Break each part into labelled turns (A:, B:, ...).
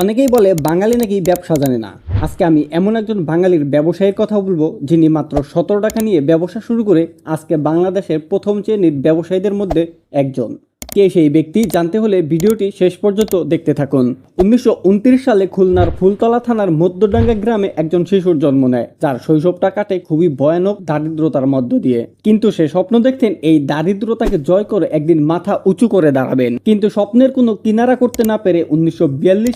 A: অনেকেই বলে বাঙালি নাকি ব্যবসা জানে না। আজকে আমি এমন একজন বাঙালির ব্যবসায়ীর কথা বলব, যিনি মাত্র সতেরো টাকা নিয়ে ব্যবসা শুরু করে আজকে বাংলাদেশের প্রথম শ্রেণির ব্যবসায়ীদের মধ্যে একজন। কে সেই ব্যক্তি জানতে হলে ভিডিওটি শেষ পর্যন্ত দেখতে থাকুন। উনিশশো উনত্রিশ সালে খুলনার ফুলতলা থানার মধ্যডাঙ্গা গ্রামে একজন শিশুর জন্ম নেয়, যার শৈশবটা কাটে খুবই ভয়ানক দারিদ্রতার মধ্য দিয়ে। কিন্তু সে স্বপ্ন দেখতেন এই দারিদ্রতাকে জয় করে একদিন মাথা উঁচু করে দাঁড়াবেন। কিন্তু স্বপ্নের কোনো কিনারা করতে না পেরে উনিশশো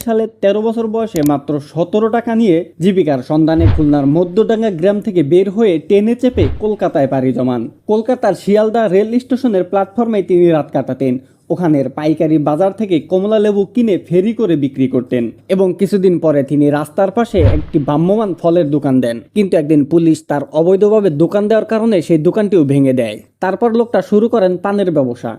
A: সালে তেরো বছর বয়সে মাত্র সতেরো টাকা নিয়ে জীবিকার সন্ধানে খুলনার মধ্যডাঙ্গা গ্রাম থেকে বের হয়ে ট্রেনে চেপে কলকাতায় পাড়ি জমান। কলকাতার শিয়ালদা রেল স্টেশনের প্ল্যাটফর্মে তিনি রাত কাটাতেন। ওখানের পাইকারি বাজার থেকে কমলা লেবু কিনে ফেরি করে বিক্রি করতেন এবং কিছুদিন পরে তিনি রাস্তার পাশে একটি ভ্রাম্যমান ফলের দোকান দেন। কিন্তু একদিন পুলিশ তার অবৈধভাবে দোকান দেওয়ার কারণে সেই দোকানটিও ভেঙে দেয়। তারপর লোকটা শুরু করেন পানের ব্যবসা।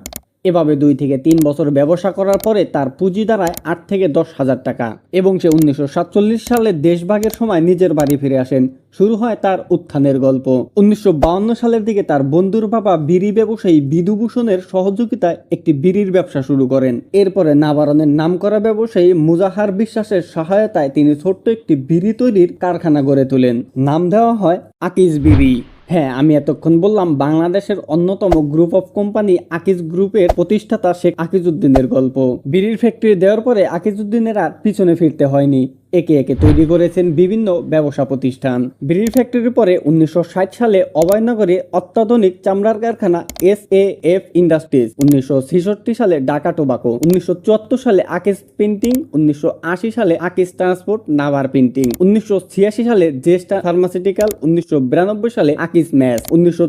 A: এভাবে দুই থেকে তিন বছর ব্যবসা করার পরে তার পুঁজি দাঁড়ায় আট থেকে দশ হাজার টাকা। এবং সে উনিশশো সাতচল্লিশ সালে দেশভাগের সময় নিজের বাড়ি ফিরে আসেন। শুরু হয় তার উত্থানের গল্প। উনিশশো সালের দিকে তার বন্ধুর বাবা বিড়ি ব্যবসায়ী বিধুভূষণের সহযোগিতায় একটি বিড়ির ব্যবসা শুরু করেন। এরপরে নাবারণের নামকরা ব্যবসায়ী মুজাহার বিশ্বাসের সহায়তায় তিনি ছোট্ট একটি বিড়ি তৈরির কারখানা গড়ে তোলেন। নাম দেওয়া হয় আকিজ বিড়ি। হ্যাঁ আমি এতক্ষণ বললাম বাংলাদেশের অন্যতম গ্রুপ অফ কোম্পানি আকিজ গ্রুপের প্রতিষ্ঠাতা শেখ আকিজউদ্দিনের গল্প। বিড়ির ফ্যাক্টরি দেওয়ার পরে আকিজউদ্দিনের আর পিছনে ফিরতে হয়নি। একে একে তৈরি করেছেন বিভিন্ন ব্যবসা প্রতিষ্ঠান। বিড়ির ফ্যাক্টরির পরে উনিশশো ষাট সালে অভয়নগরে অত্যাধুনিক চামড়ার কারখানা এস এ এফ ইন্ডাস্ট্রিজ, উনিশশো ছেষট্টি সালে ঢাকা টোবাকো, উনিশশো চুয়াত্তর সালে আকিজ প্রিন্টিং, উনিশশো আশি সালে আকিজ ট্রান্সপোর্ট, নাভার প্রিন্টিং, উনিশশো ছিয়াশি সালে জেস্টা ফার্মাসিউটিক্যাল, উনিশশো বিরানব্বই সালে আকিস ম্যাস উনিশশো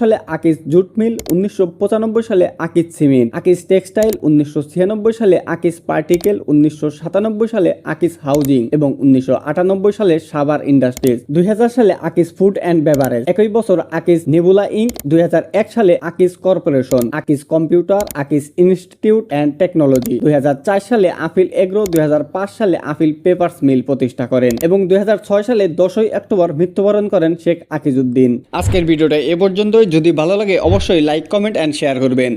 A: সালে আকিজ জুট মিল, উনিশশো পঁচানব্বই সালে আকিজ সিমেন্ট আকিজ টেক্সটাইল, উনিশশো ছিয়ানব্বই সালে আকিজ পার্টিকেল, উনিশশো সাতানব্বই সালে আকিজ হাউজিং এবং উনিশশো আটানব্বই সালে সাবার ইন্ডাস্ট্রিজ। দুই সালে আকিজ ফুড অ্যান্ড বেভারেজ একই বছর আকিজ নেবুলা ইঙ্ক দুই সালে Akij corporation Akij computer Akij institute and technology দুই হাজার চার সালে আফিল এগ্রো দুই হাজার পাঁচ সালে আফিল পেপারস মিল প্রতিষ্ঠা করেন এবং দুই হাজার ছয় সালে দশই অক্টোবর মৃত্যুবরণ করেন শেখ আকিজউদ্দিন। আজকের ভিডিওটা এ পর্যন্তই। যদি ভালো লাগে অবশ্যই লাইক কমেন্ট অ্যান্ড শেয়ার করবেন।